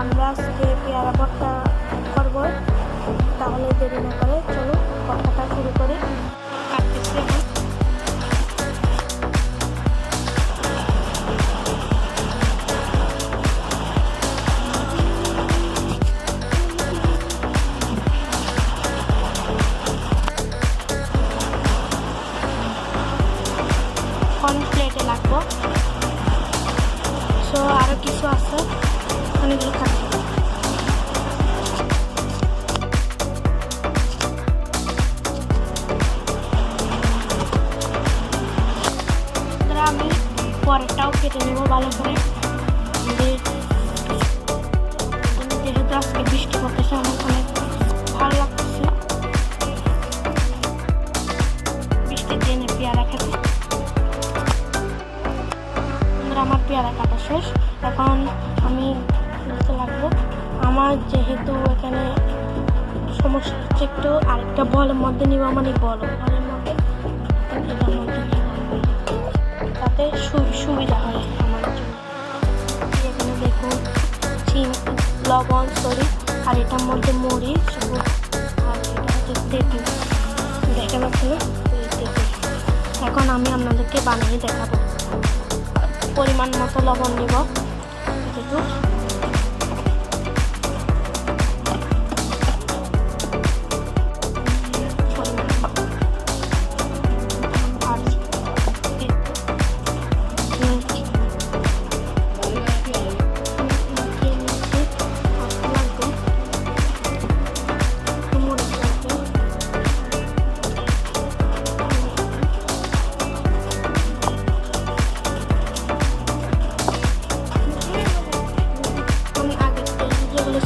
আমরা আজকে পেয়ারা ভর্তা করব। তাহলে দেরি না করে চলো কথাটা শুরু করি। কাটতেছি প্লেটে লাগবো। সো আরও কিছু আছে। অনেকগুলো মেখে নেব ভালো করে। যেহেতু আজকে বৃষ্টি আমার ভালো লাগতেছে। বৃষ্টির পেয়ারা আমার কাটা এখন আমি লাগবো আমার যেহেতু এখানে সমস্যা হচ্ছে একটু আরেকটা বলের মধ্যে নিব মানে বল বলের সু- সুবিধা হয় আমার জন্য। এখানে দেখুন, চিন, লবণ, সরি, আর এটার মধ্যে সবুজ আর এটা এখন আমি আপনাদেরকে বানিয়ে দেখাবো। পরিমাণ মতো লবণ নিব তেঁতুল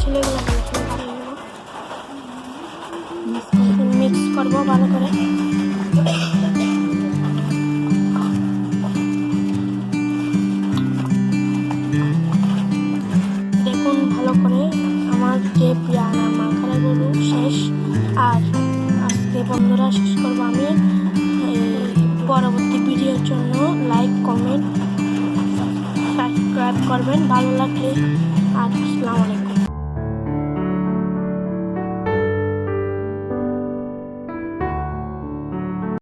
ছিল এগুলো মিক্স করব ভালো করে। দেখুন ভালো করে আমার যে পেয়ারা মাখানাগুলো শেষ, আর আজকে বন্ধুরা শেষ করব আমি পরবর্তী ভিডিওর জন্য। লাইক কমেন্ট সাবস্ক্রাইব করবেন, ভালো লাগলে। আর আসসালামু আলাইকুম।